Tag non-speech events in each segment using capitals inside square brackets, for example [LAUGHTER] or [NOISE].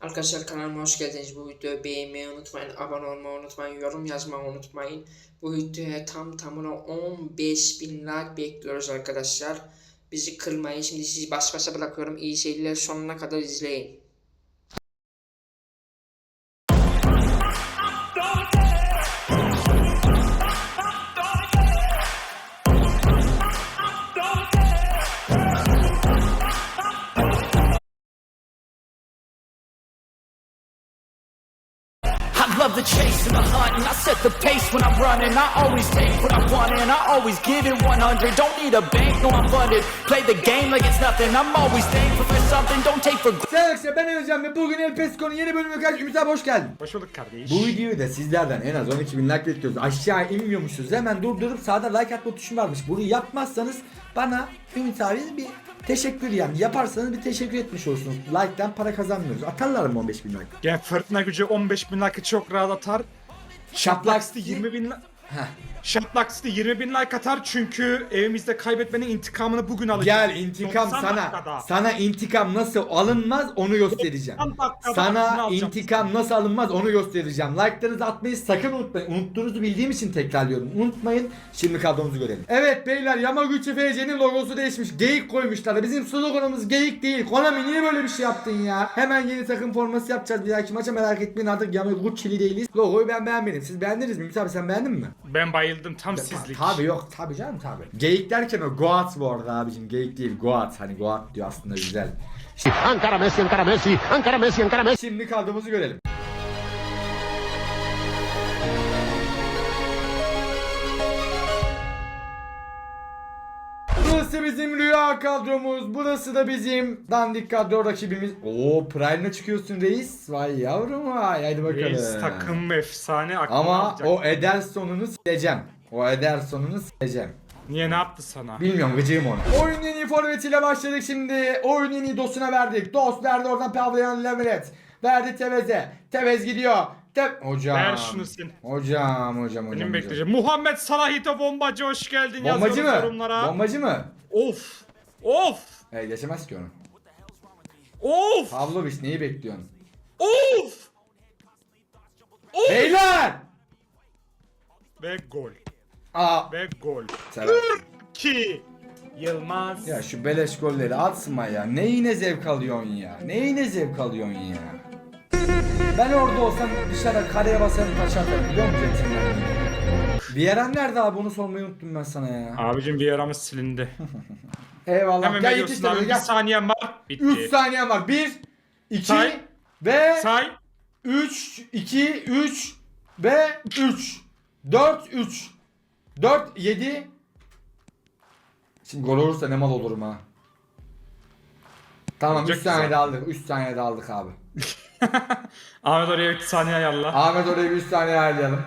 Arkadaşlar kanalıma hoş geldiniz. Bu videoyu beğenmeyi unutmayın, abone olmayı unutmayın, yorum yazmayı unutmayın. Bu videoya tam tamına 15 bin like bekliyoruz arkadaşlar. Bizi kırmayın. Şimdi sizi baş başa bırakıyorum. İyi seyirler sonuna kadar izleyin. I love the chase and the hunt, and I set the pace when I'm running. I always take what I want, and I always give it 100. Don't need a bank, no, I'm funded. Play the game like it's nothing. I'm always thankful for something. Don't take for granted. Selam arkadaşlar ben Özcan ve bugün El Pesco'nun yeni bölümüne karşı Ümit abi hoş geldin. Hoş bulduk kardeş. Bu videoyu da sizlerden en az 12 bin like bekliyoruz. Aşağı inmiyormuşuz. Hemen durdurup sağda like atma tuşu varmış. Bunu yapmazsanız bana Ümit abi bir teşekkür yani yaparsanız bir teşekkür etmiş olursunuz. Like'dan para kazanmıyoruz. Atarlar mı 15 bin like? Yani fırtına gücü 15 bin like çok rahat atar. Şaplaks'ta 20 bin li- Heh. Şaplaks'ta 20 bin like atar çünkü evimizde kaybetmenin intikamını bugün alacağız. Gel intikam 90 sana. dakikada. Sana intikam nasıl alınmaz onu göstereceğim. 90 dakikada aklını Sana alacağım. intikam nasıl alınmaz onu göstereceğim. Like'larınızı atmayı sakın unutmayın. Unuttuğunuzu bildiğim için tekrarlıyorum. Unutmayın. Şimdi kadromuzu görelim. Evet beyler Yamaguchi FC'nin logosu değişmiş. Geyik koymuşlar. Bizim sloganımız geyik değil. Konami niye böyle bir şey yaptın ya? Hemen yeni takım forması yapacağız bir dahaki maça merak etmeyin artık Yamaguchi'li değiliz. Logoyu ben beğenmedim. Siz beğendiniz mi? Ümit abi sen beğendin mi? Ben bayıldım tam sizlik. Tabi yok tabi canım tabi. Geyik derken o Goat bu arada abicim. Geyik değil Goat. Hani Goat diyor aslında güzel. Ankara Messi, Ankara Messi, Ankara Messi, Ankara Messi. Şimdi kadromuzu görelim. Burası bizim rüya kadromuz. Burası da bizim dandik kadro rakibimiz. Oo Prime'le çıkıyorsun reis. Vay yavrum vay. Hadi bakalım. Reis takım efsane Ama alacak. o Ederson'unu sileceğim. O Ederson'unu sileceğim. Niye ne yaptı sana? Bilmiyorum gıcığım onu. Oyun en iyi forvetiyle başladık şimdi. Oyun en iyi dosuna verdik. Dost verdi oradan Pavlayan Leveret. Verdi Tevez'e. Tevez gidiyor. Te hocam. Ver şunu sil. Hocam hocam hocam. Benim bekleyeceğim. Muhammed Salahito bombacı hoş geldin Bombacı mı? yorumlara. Bombacı mı? Of. Of. E geçemez ki onu. Of. Pavlovic neyi bekliyorsun? Of. Of. Beyler! Ve gol. Aa. Ve gol. Sever. Ki Yılmaz. Ya şu beleş golleri atma ya. Neyine zevk alıyorsun ya? Neyine zevk alıyorsun ya? Ben orada olsam dışarı kareye basarım taş atarım biliyor musun Vieren nerede abi onu sormayı unuttum ben sana ya. Abicim bir yaramız silindi. [LAUGHS] Eyvallah. Hemen Gel veriyorsun yetiş abi. tabii Bir gel. saniyen var. Bitti. 3 saniyen var. 1 2 Say. ve Say. 3 2 3 ve 3 4 3 4 7 Şimdi gol olursa ne mal olurum ha. Tamam 3 Olacak saniyede güzel. aldık. 3 saniyede aldık abi. Ahmet oraya 3 saniye yalla. Ahmet oraya bir 3 saniye ayarlayalım.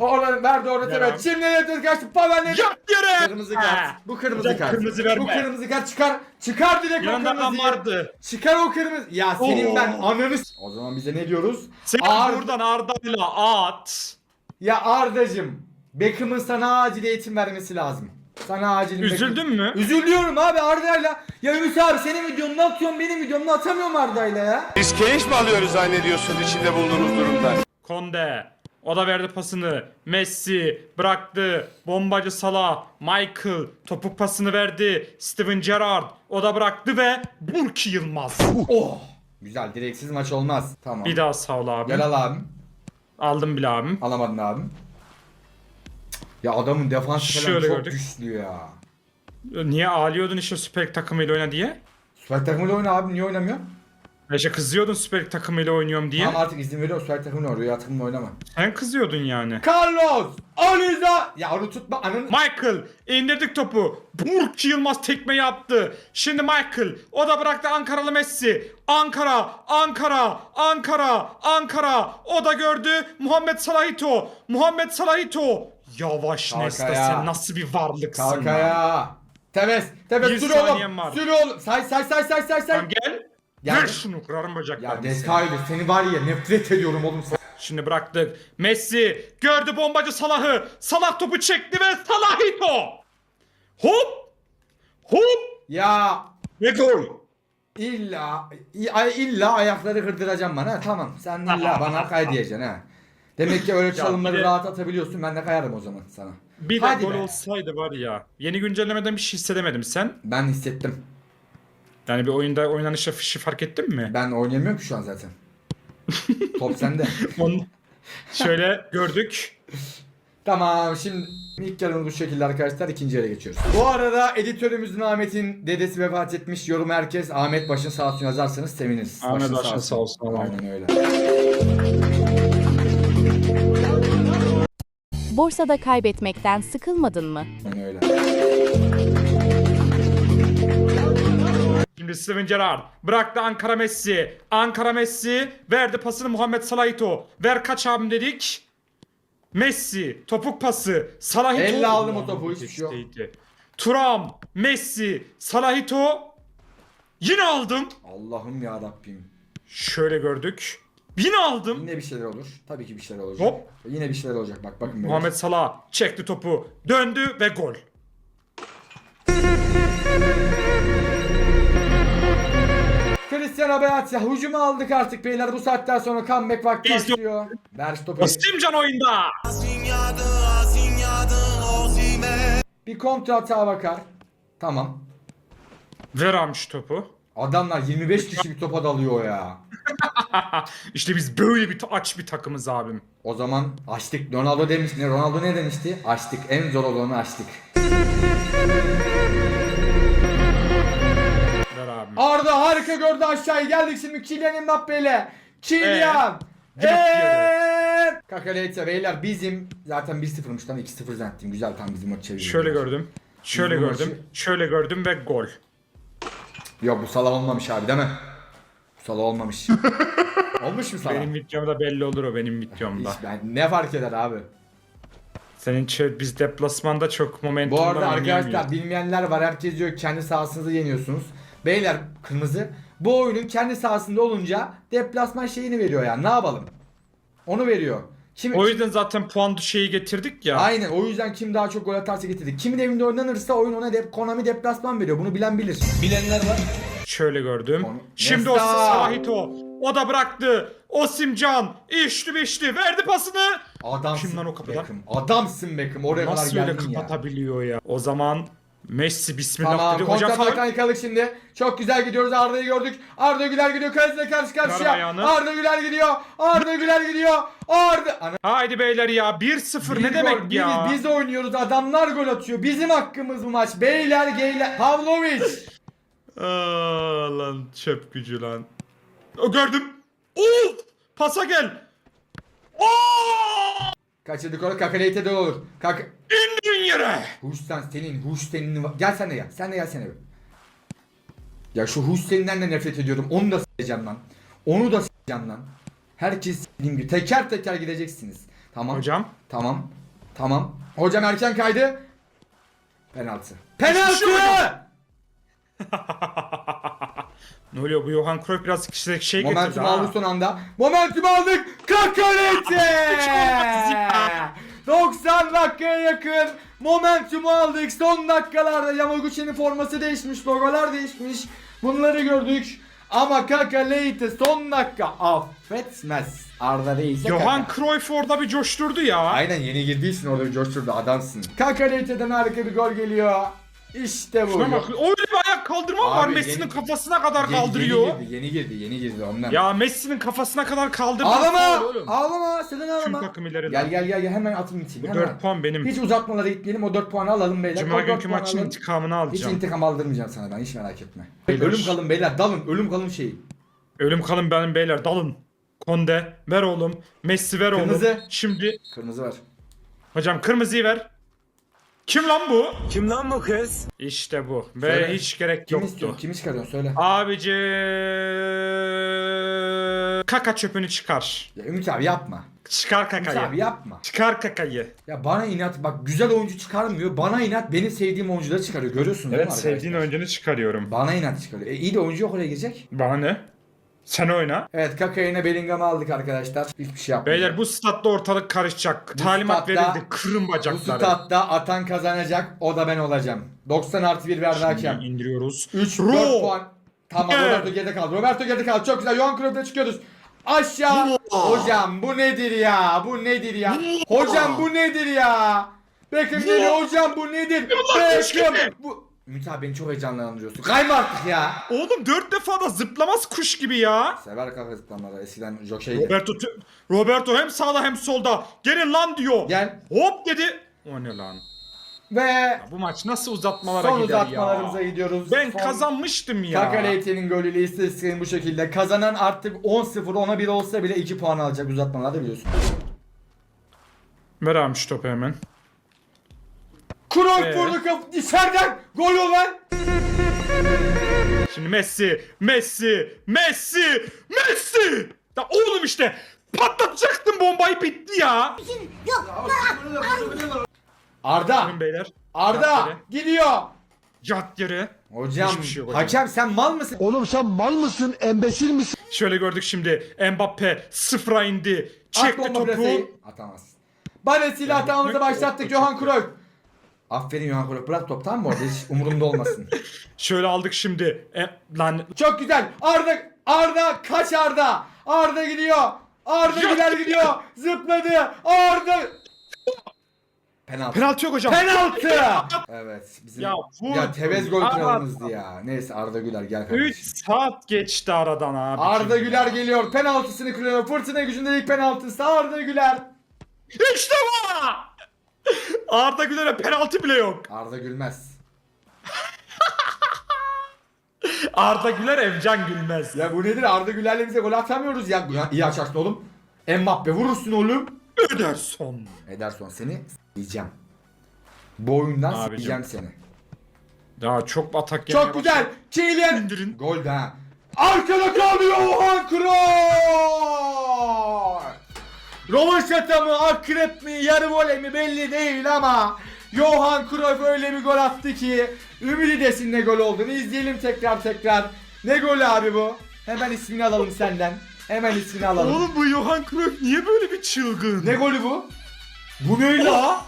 Orada verdi orada evet. abi. Şimdi ne kaçtı? Pavel ne? Yat yere. Kırmızı Ha. kart. Bu kırmızı Hocam kart. kırmızı verme. Bu kırmızı kart çıkar. Çıkar direkt o Yanında adam kırmızıyı. vardı. Çıkar o kırmızı. Ya senin Oo. ben ananı s- O zaman bize ne diyoruz? Sen Ar- buradan Arda'yla at. Ya Ardacım. Beckham'ın sana acil eğitim vermesi lazım. Sana acil Üzüldün Beckham- mü? Üzülüyorum abi Arda'yla. Ya Ümit abi senin videonunu atıyorum benim videomu atamıyorum Arda'yla ya. Biz keyif mi alıyoruz zannediyorsun içinde bulunduğumuz durumda? Konde. O da verdi pasını. Messi bıraktı. Bombacı Salah. Michael topuk pasını verdi. Steven Gerrard. O da bıraktı ve Burki Yılmaz. Oh. Güzel direksiz maç olmaz. Tamam. Bir daha sağ ol abi. Gel al abim. Aldım bile abim. Alamadın abim. Ya adamın defansı falan Şöyle çok gördük. güçlü ya. Niye ağlıyordun işte Süper Lig takımıyla oyna diye? Süper takımıyla oyna abi niye oynamıyor? İşte kızıyordun Süper Lig takımıyla oynuyorum diye. Tamam artık izin veriyorum Süper takımıyla oyna. Rüya takımıyla oynama. Sen kızıyordun yani. Carlos! Aliza! Ya onu tutma ananı... Michael indirdik topu. Burki Yılmaz tekme yaptı. Şimdi Michael o da bıraktı Ankaralı Messi. Ankara, Ankara, Ankara, Ankara. O da gördü Muhammed Salahito. Muhammed Salahito. Yavaş Kalk Nesta sen nasıl bir varlıksın Kalk lan. Tevez, Tevez Bir sür oğlum. Sür oğlum. Say say say say say say. Tamam gel. Ver şunu kırarım Ya bacaklarını. seni. Deskaylı seni var ya nefret ediyorum oğlum. Şimdi bıraktık. Messi gördü bombacı Salah'ı. Salah topu çekti ve Salahito. Hop. Hop. Ya Ve gol. İlla i- illa ayakları kırdıracağım bana. Tamam. Sen illa [LAUGHS] bana kay diyeceksin ha. Demek ki öyle çalımları bir de- rahat atabiliyorsun. Ben de kayarım o zaman sana. Bir de Hadi gol be. olsaydı var ya. Yeni güncellemeden bir şey hissedemedim sen. Ben hissettim. Yani bir oyunda oynanışta fişi fark ettin mi? Ben oynayamıyorum ki şu an zaten. [LAUGHS] Top sende. Onu şöyle gördük. Tamam şimdi ilk yarımız bu şekilde arkadaşlar ikinci yere geçiyoruz. Bu arada editörümüzün Ahmet'in dedesi vefat etmiş. Yorum herkes Ahmet başın sağ olsun yazarsanız seviniriz. Ahmet başın sağ olsun. Aynen öyle. Borsada kaybetmekten sıkılmadın mı? Aynen öyle. Şimdi Steven Gerrard bıraktı Ankara Messi. Ankara Messi verdi pasını Muhammed Salahito. Ver kaç abim dedik. Messi topuk pası Salahito. Elle aldım o topu, hiçbir şey yok. Turam, Messi, Salahito. Yine aldım. Allah'ım ya Rabbim. Şöyle gördük. Yine aldım. Yine bir şeyler olur. Tabii ki bir şeyler olacak. Hop. Yine bir şeyler olacak. Bak bakın. böyle. Muhammed Salah çekti topu. Döndü ve gol. Cristiano Beatia hücumu aldık artık beyler. Bu saatten sonra comeback vakti İzliyor. başlıyor. Ver şu topu. Osimcan oyunda. Bir kontra hata bakar. Tamam. Ver şu topu. Adamlar 25 kişi bir topa dalıyor ya. [LAUGHS] İşte biz böyle bir ta- aç bir takımız abim. O zaman açtık. Ronaldo demiş ne? Ronaldo ne demişti? Açtık. En zor olanı açtık. Ver abim. Arda harika gördü aşağıya. Geldik şimdi Kylian Mbappe ile. Kylian. Ee? Eee. Kakaleyte beyler bizim zaten 1-0'mış lan 2-0 zannettim. Güzel tam bizim maçı çevirdik. Şöyle gördüm. Şöyle Bizim gördüm. maçı- Şöyle gördüm ve gol. Yok bu Salah olmamış abi değil mi? Bu Salah olmamış. [LAUGHS] olmuş mu Salah? Benim videomda belli olur o benim videomda. Hiç ben, ne fark eder abi? Senin biz deplasmanda çok momentumda Bu arada arkadaşlar bilmeyenler var. Herkes diyor ki kendi sahasınızda yeniyorsunuz. Beyler kırmızı. Bu oyunun kendi sahasında olunca deplasman şeyini veriyor yani. Ne yapalım? Onu veriyor. Kim, O yüzden zaten puan şeyi getirdik ya. Aynen o yüzden kim daha çok gol atarsa getirdik. Kimin evinde oynanırsa oyun ona dep Konami deplasman veriyor. Bunu bilen bilir. Bilenler var. Şöyle gördüm. Onu- Şimdi o Nesta! Salahito. O da bıraktı. Osimcan. içti beşti. Verdi pasını. Adamsın Kim lan o kapıdan? Beckham. Adamsın Beckham. Oraya Nasıl kadar öyle geldin ya. kapatabiliyor ya. O zaman Messi bismillah Tamam dedi. Hocam kontra faul. atakan yıkadık şimdi. Çok güzel gidiyoruz Arda'yı gördük. Arda Güler gidiyor kalesine karşı karşıya. ayağını. Arda Güler gidiyor. Arda Güler gidiyor. Arda. Ana, Haydi beyler ya 1-0 bir ne gol, demek bir- ya? Biz oynuyoruz adamlar gol atıyor. Bizim hakkımız bu maç. Beyler geyler. Pavlovic. [LAUGHS] Aa, lan çöp gücü lan. O gördüm. Of! Pasa gel. Oo! Kaçırdık onu kakaleyte de olur. Kaka... İndin yere. Huşsan senin, huş senin. Gel sen de gel. Sen de gel sen de. Ya şu huş seninden de nefret ediyorum. Onu da s**eceğim lan. Onu da s**eceğim lan. Herkes s**eyim gibi. Teker teker gideceksiniz. Tamam. Hocam. Tamam. Tamam. Hocam erken kaydı. Penaltı. Penaltı! [LAUGHS] Ne oluyor bu Johan Cruyff biraz şey, şey getirdi Momentum ha. aldık son anda. Momentum aldık. Kakalete! 90 [LAUGHS] dakikaya yakın momentumu aldık. Son dakikalarda Yamaguchi'nin forması değişmiş, logolar değişmiş. Bunları gördük. Ama Kakalete son dakika affetmez. Arda Reis'e Johan Kaka. Cruyff orada bir coşturdu ya. Aynen yeni girdiysin orada bir coşturdu adamsın. Kakalete'den harika bir gol geliyor. İşte bu. Şuna bak. Öyle bir ayak kaldırma var Abi Messi'nin yeni- kafasına kadar Yeni- kaldırıyor. Yeni girdi, yeni girdi, yeni girdi ondan. Ya Messi'nin kafasına kadar kaldırdı. Ağlama! Ağlama! Sakın Tüm ağlama. takım ilerinden. Gel gel gel gel hemen atın. Bu Hemen. 4 puan benim. Hiç uzatmalara gitmeyelim o 4 puanı alalım beyler. Cuma O dört günkü puanı maçın alalım. intikamını Hiç alacağım. intikam aldırmayacağım sana ben hiç merak etme. Beyler. Ölüm kalın beyler dalın ölüm kalın şeyi. Ölüm kalın benim beyler dalın. Konde ver oğlum. Messi ver Kırmızı. oğlum. Şimdi Kırmızı var. hocam kırmızıyı ver. Kim lan bu? Kim lan bu kız? İşte bu. Ve Söyle. hiç gerek Kim yoktu. istiyor? Kimi çıkarıyorsun söyle. Abici kaka çöpünü çıkar. Ya Ümit abi yapma. Çıkar Ümit kakayı. abi yapma. Çıkar kakayı. Ya bana inat bak güzel oyuncu çıkarmıyor. Bana inat benim sevdiğim oyuncuları çıkarıyor. Görüyorsun değil mi Evet arkadaşlar? sevdiğin oyuncunu çıkarıyorum. Bana inat çıkarıyor. E iyi de oyuncu yok oraya girecek. Bana ne? Sen oyna. Evet Kaka yine Bellingham'ı aldık arkadaşlar. Hiçbir şey yapmayacak. Beyler bu statta ortalık karışacak. Bu Talimat statta- verildi. Kırın Bu bacakları. statta atan kazanacak. O da ben olacağım. 90 artı 1 verdi hakem. indiriyoruz. 3 Ro! 4 puan. Tamam Evet. Roberto geride kaldı. Roberto geride kaldı. Çok güzel. Johan Cruyff'la çıkıyoruz. Aşağı. Hocam bu nedir ya? Bu nedir ya? Hocam bu nedir ya? Beckham geliyor hocam bu nedir? Beckham. Bu... Ümit abi beni çok heyecanlandırıyorsun. Kayma artık ya. Oğlum dört defa da zıplamaz kuş gibi ya. Sever kafa zıplamaları. Eskiden jokeydi. Roberto, Roberto hem sağda hem solda. Gelin lan diyor. Gel. Hop dedi. O ne lan? Ve Bu maç nasıl uzatmalara son gider uzatmalarımıza ya? gidiyoruz. Ben Son- kazanmıştım ya. Kakaleyte'nin golüyle istatistiğin bu şekilde. Kazanan artık 10-0 ona 1 olsa bile 2 puan alacak uzatmalarda biliyorsun. Ver abi şu topu hemen. Cruyff Ee? vurdu kapı içeriden gol olan. Şimdi Messi, Messi, Messi, Messi. Ya oğlum işte patlatacaktım bombayı bitti ya. Arda. Beyler. Arda gidiyor. Yat yere. Hocam, şey yok hakem sen mal mısın? Oğlum sen mal mısın? Embesil misin? Şöyle gördük şimdi. Mbappe sıfıra indi. Çekti topu. Atamaz. Balesiyle hatamızı yok, başlattık yok, Johan. Cruyff. Aferin Johan Cruyff bırak top tamam mı orada hiç umurumda olmasın. [LAUGHS] Şöyle aldık şimdi. E, lan Çok güzel. Arda Arda kaç Arda. Arda gidiyor. Arda gider gidiyor. Zıpladı. Arda. Penaltı. penaltı yok hocam. Penaltı. evet. Bizim Ya vur. ya Tevez gol Arda. kralımızdı ya. Neyse Arda Güler gel 3 kardeşim. saat geçti aradan abi. Arda Güler geliyor. Penaltısını kırıyor. Fırtına gücünde ilk penaltısı Arda Güler. İşte bu. Arda Güler'e penaltı bile yok. Arda Gülmez. [LAUGHS] Arda Güler Evcan Gülmez. Ya bu nedir? Arda Güler'le bize gol atamıyoruz ya. ya iyi açarsın oğlum. Mbappe vurursun oğlum. Ederson. Ederson seni diyeceğim. Bu oyundan Abicim. diyeceğim seni. Ya çok atak Çok güzel. Kylian. İndirin. Gol de ha. Arkada kalıyor Johan Cruyff. Rövaşata mı, akrep mi, yarı vole mi belli değil ama Johan Cruyff öyle bir gol attı ki Ümidi desin ne gol olduğunu izleyelim tekrar tekrar. Ne golü abi bu? Hemen ismini alalım senden. Hemen ismini alalım. Oğlum bu Johan Cruyff niye böyle bir çılgın? Ne golü bu? Bu ne la?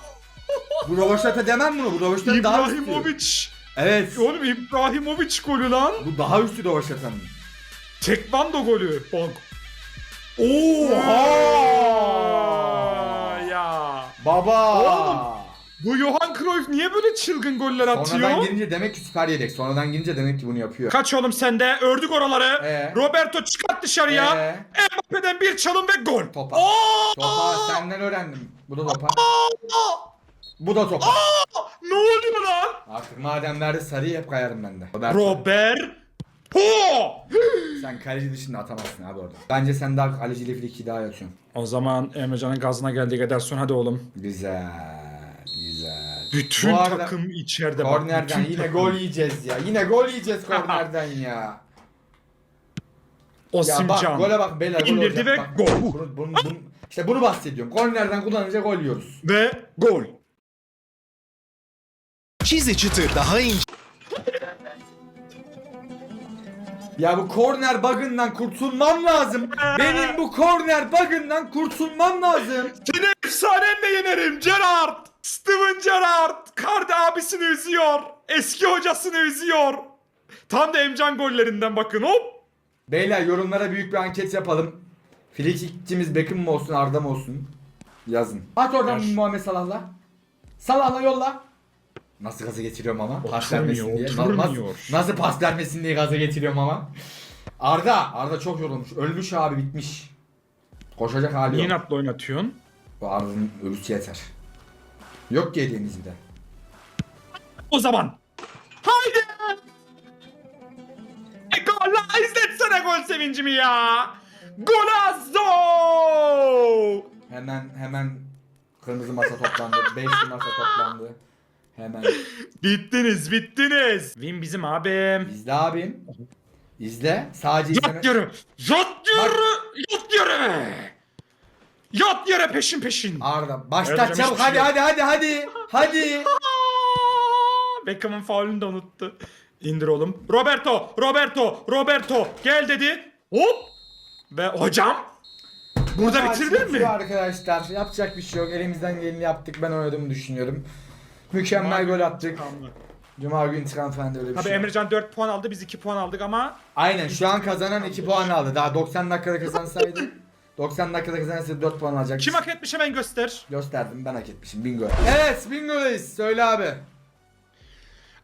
bu Rövaşata demem bunu. Bu Rövaşata'nın daha üstü. İbrahimovic. Evet. Oğlum İbrahimovic golü lan. Bu daha üstü Rövaşata'nın. Tekvando golü. Bak. Oha! ya. Baba! Oğlum, Bu Johan Cruyff niye böyle çılgın goller atıyor? Sonradan girince demek ki süper yedek. Sonradan girince demek ki bunu yapıyor. Kaç oğlum sende? Ördük oraları. Ee? Roberto çıkart dışarıya. Ee? Mbappe'den bir çalım ve gol. Topa. Oo! Topa senden öğrendim. Bu da topa. Bu da topa. Ne oluyor lan? Artık madem verdi sarıyı hep kayarım ben de. Robert, Robert. Po! sen kaleci dışında atamazsın abi orada. Bence sen daha kaleciyle friki daha atıyorsun. O zaman Emrecan'ın gazına geldik Ederson hadi oğlum. Güzel. Güzel. Bütün Bu arada takım içeride bak. Kornerden bütün yine takım. gol yiyeceğiz ya. Yine gol yiyeceğiz kornerden ya. Ya Osimcan. bak gole bak beyler gol İndirdi olacak. ve Bak, gol. Bunu, bunu, bunu, işte bunu bahsediyorum. Kornerden kullanınca gol yiyoruz. Ve gol. Çizi çıtır daha ince. Ya bu korner bug'ından kurtulmam lazım. Benim bu korner bug'ından kurtulmam lazım. Seni efsanenle yenerim Gerrard. Steven Gerrard. Kardi abisini üzüyor. Eski hocasını üzüyor. Tam da Emcan gollerinden bakın hop. Beyler yorumlara büyük bir anket yapalım. Frikikçimiz Beckham mı olsun Arda mı olsun? Yazın. At oradan Yaz. Muhammed Salah'la. Salah'la yolla. Nasıl gaza getiriyorum ama? Pas vermesin diye. Nasıl, nasıl pas vermesin diye gaza getiriyorum ama. Arda. Arda çok yorulmuş. Ölmüş abi bitmiş. Koşacak hali Niye yok. inatla oynatıyorsun? Bu Arda'nın ölüsü yeter. Yok ki hediyemiz bir de. O zaman. Haydi. E gol la izletsene gol sevincimi ya. Golazo. Hemen hemen kırmızı masa toplandı. Beşli masa toplandı. Hemen. [LAUGHS] Bittiniz bittiniz. Win bizim abim. İzle abim. İzle. Sadece izleme. Yat yürü. Yat yürü. Yat yürü. Yat yere peşin peşin. Arda başlat Yapacağım çabuk hiçbir hadi şey hadi hadi hadi. Hadi. Aa, [LAUGHS] Beckham'ın faulünü de unuttu. İndir oğlum. Roberto, Roberto, Roberto gel dedi. Hop. Ve hocam. Burada Maç bitirdin bitiyor mi? Arkadaşlar yapacak bir şey yok. Elimizden geleni yaptık. Ben oynadığımı düşünüyorum. Mükemmel gol attık. Cuma günü da öyle bir Tabii şey. yok. Emrecan 4 puan aldı biz 2 puan aldık ama Aynen şu an kazanan 2 puan aldı. Daha 90 dakikada kazansaydı 90 dakikada kazansaydı 4 puan alacak. kim hak etmiş hemen göster. Gösterdim ben hak etmişim bingo. Evet bingo'dayız söyle abi.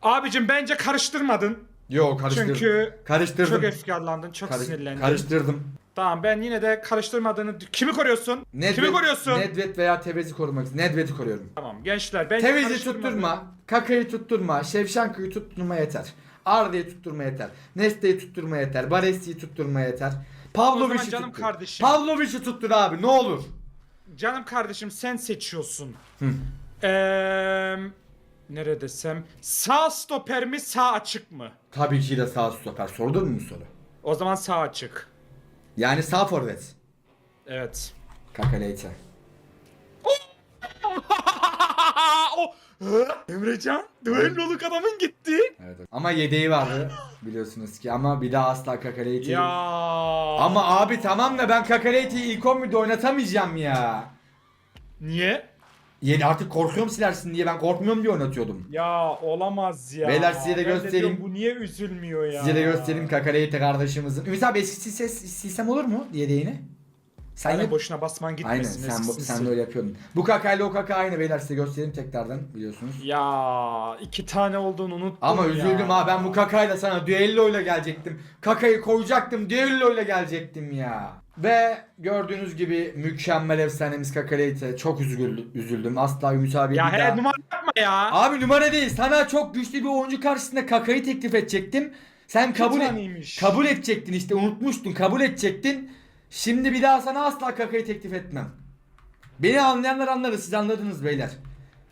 Abicim bence karıştırmadın. Yo karıştırdım. Çünkü karıştırdım. çok efkarlandın, çok Karış- sinirlendin. Karıştırdım. Tamam ben yine de karıştırmadığını... Kimi koruyorsun? Nedved, Kimi koruyorsun? Nedved veya Tevez'i korumak. Nedved'i koruyorum. Tamam gençler bence Tevez'i karıştırmadın. tutturma. Kaka'yı tutturma. Şevşenko'yu tutturma yeter. Arda'yı tutturma yeter. Neste'yi tutturma yeter. Baresi'yi tutturma yeter. Pavlovic'i canım tuttur. kardeşim. Pavlovic'i tuttur abi ne olur. Canım kardeşim sen seçiyorsun. Eee... Nerede desem? Sağ stoper mi sağ açık mı? Tabii ki de sağ stoper. Sorulur mu bu soru? O zaman sağ açık. Yani sağ forvet. Evet. Kaka Leite. [LAUGHS] o Emrecan düelloluk adamın gitti. Evet. Ama yedeği vardı biliyorsunuz ki ama bir daha asla Kaka Leite'yi... Ya. Ama abi tamam da ben Kaka Leite'yi ilk 11'de oynatamayacağım ya. niye? Yeni artık korkuyorum silersin diye ben korkmuyorum diye oynatıyordum. Ya olamaz ya. Beyler size de Ben göstereyim. diyorum, bu niye üzülmüyor ya? Size de göstereyim Kaka Leite kardeşimizin. Ümit abi eski silsem, silsem olur mu yedeğini? Sen Aynen yap- boşuna basman Aynen gitmesin. sen, bu, eskisi sen de öyle yapıyordun. Bu Kaka ile o Kaka aynı beyler size göstereyim tekrardan biliyorsunuz. Ya iki tane olduğunu unuttum Ama ya. üzüldüm ha ben bu Kaka'yla sana düelloyla gelecektim. Kaka'yı koyacaktım düelloyla gelecektim ya. Ve gördüğünüz gibi mükemmel efsanemiz Kaka Leite. Çok üzüldüm, üzüldüm. Asla Ümit abi Ya he numara yapma ya. Abi numara değil. Sana çok güçlü bir oyuncu karşısında Kaka'yı teklif edecektim. Sen kabul et, taneymiş. kabul edecektin işte unutmuştun kabul edecektin. Şimdi bir daha sana asla Kaka'yı teklif etmem. Beni anlayanlar anlarız siz anladınız beyler.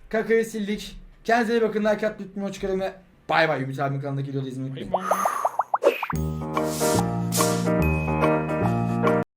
Kaka'yı sildik. Kendinize iyi bakın like atmayı unutmayın. Hoşçakalın ve bay bay. Ümit abinin kanalındaki videoyu izlemeyi unutmayın. Ay,